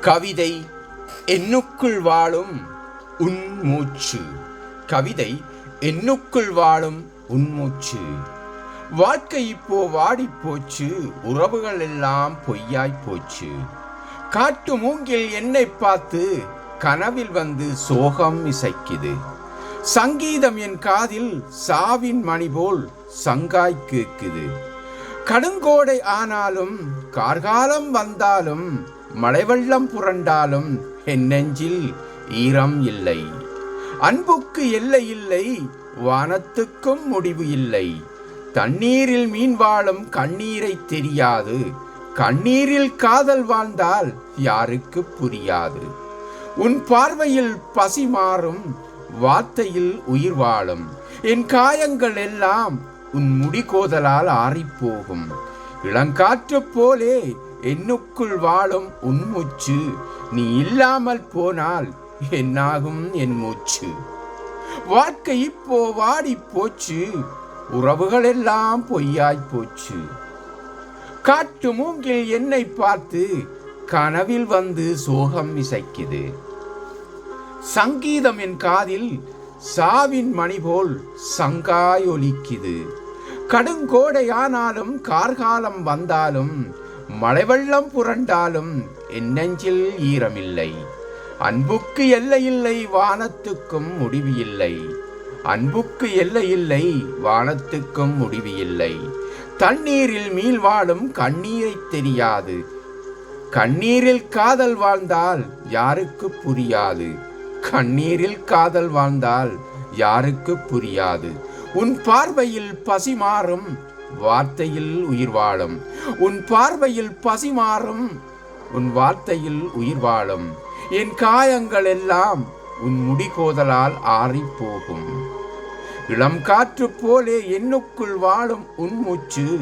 கவிதை என்னுக்குள் வாழும் உன் மூச்சு. கவிதை என்னுக்குள் வாழும் உன் மூச்சு. வாழ்க்கை இப்போ வாடி போச்சு உறவுகள் எல்லாம் பொய்யாய் போச்சு. காட்டு மூங்கில் என்னை பார்த்து கனவில் வந்து சோகம் இசைக்குது. சங்கீதம் என் காதில் சாவின் மணி போல் சங்காய் கேக்குது கடுங்கோடை ஆனாலும் கார்காலம் வந்தாலும் மழைவெள்ளம் புரண்டாலும் என் நெஞ்சில் ஈரம் இல்லை. அன்புக்கு எல்லை இல்லை வானத்துக்கும் முடிவு இல்லை. தண்ணீரில் மீன் வாழும் கண்ணீரை தெரியாது. கண்ணீரில் காதல் வாழ்ந்தால் யாருக்கு புரியாது. உன் பார்வையில் பசி மாறும் வார்த்தையில் உயிர் வாழும். என் காயங்கள் எல்லாம் உன் முடிகோதலால் ஆறிப்போகும். இளங்காற்று போலே என்னுக்குள் வாழும் உன் மூச்சு. நீ இல்லாமல் போனால் என்னாகும் என் மூச்சு. வாழ்க்கை இப்போ வாடி போச்சு. உறவுகள் எல்லாம் பொய்யாய் போச்சு. காட்டு மூங்கில் என்னை பார்த்து கனவில் வந்து சோகம் இசைக்குது. சங்கீதம் என் காதில் சாவின் மணி போல் சங்காய் ஒலிக்குது கடுங்கோடையானாலும் கார்காலம் வந்தாலும் மழைவெள்ளம் புரண்டாலும் என் நெஞ்சில் ஈரமில்லை. அன்புக்கு எல்லையில்லை வானத்துக்கும் முடிவு இல்லை அன்புக்கு எல்லையில்லை வானத்துக்கும் முடிவு இல்லை தண்ணீரில் மீள் வாழும் கண்ணீரை தெரியாது. கண்ணீரில் காதல் வாழ்ந்தால் யாருக்கு புரியாது? கண்ணீரில் காதல் வாழ்ந்தால் யாருக்கு புரியாது? உன் பார்வையில் பசி மாறும் வார்த்தையில் உயிர் வாழும். உன் பார்வையில் பசி மாறும் உன் வார்த்தையில் உயிர் வாழும். என் காயங்கள் எல்லாம் உன் முடிகோதலால் ஆறிப் போகும் இளம் காற்று போலே என்னுக்குள் வாழும் உன் மூச்சு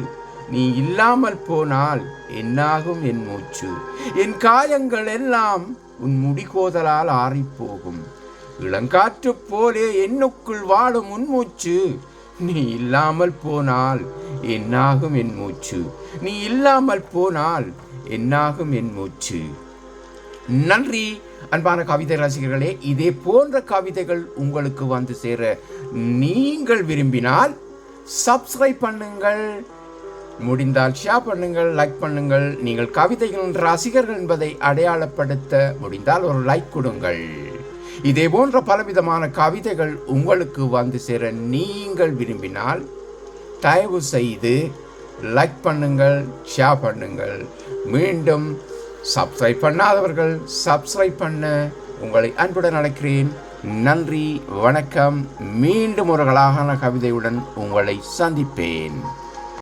நீ இல்லாமல் போனால் என்னாகும் என் மூச்சு? என் காயங்கள் எல்லாம் உன் முடிகோதலால் ஆறிப்போகும். இளங்காற்று போலே என்னுக்குள் வாழும் உன் மூச்சு. நீ இல்லாமல் போனால் என்னாகும் என் மூச்சு. நீ இல்லாமல் போனால் என்னாகும் என் மூச்சு. நன்றி அன்பான கவிதை ரசிகர்களே. இதே போன்ற கவிதைகள் உங்களுக்கு வந்து சேர நீங்கள் விரும்பினால் சப்ஸ்கிரைப் பண்ணுங்கள். முடிந்தால் ஷேர் பண்ணுங்கள் லைக் பண்ணுங்கள். நீங்கள் கவிதைகளின் ரசிகர்கள் என்பதை அடையாளப்படுத்த முடிந்தால் ஒரு லைக் கொடுங்கள். இதே போன்ற பலவிதமான கவிதைகள் உங்களுக்கு வந்து சேர நீங்கள் விரும்பினால் தயவு செய்து லைக் பண்ணுங்கள் ஷேர் பண்ணுங்கள். மீண்டும் சப்ஸ்கிரைப் பண்ணாதவர்கள் சப்ஸ்கிரைப் பண்ண உங்களை அன்புடன் அழைக்கிறேன். நன்றி வணக்கம். மீண்டும் ஒரு அழகான கவிதையுடன் உங்களை சந்திப்பேன்.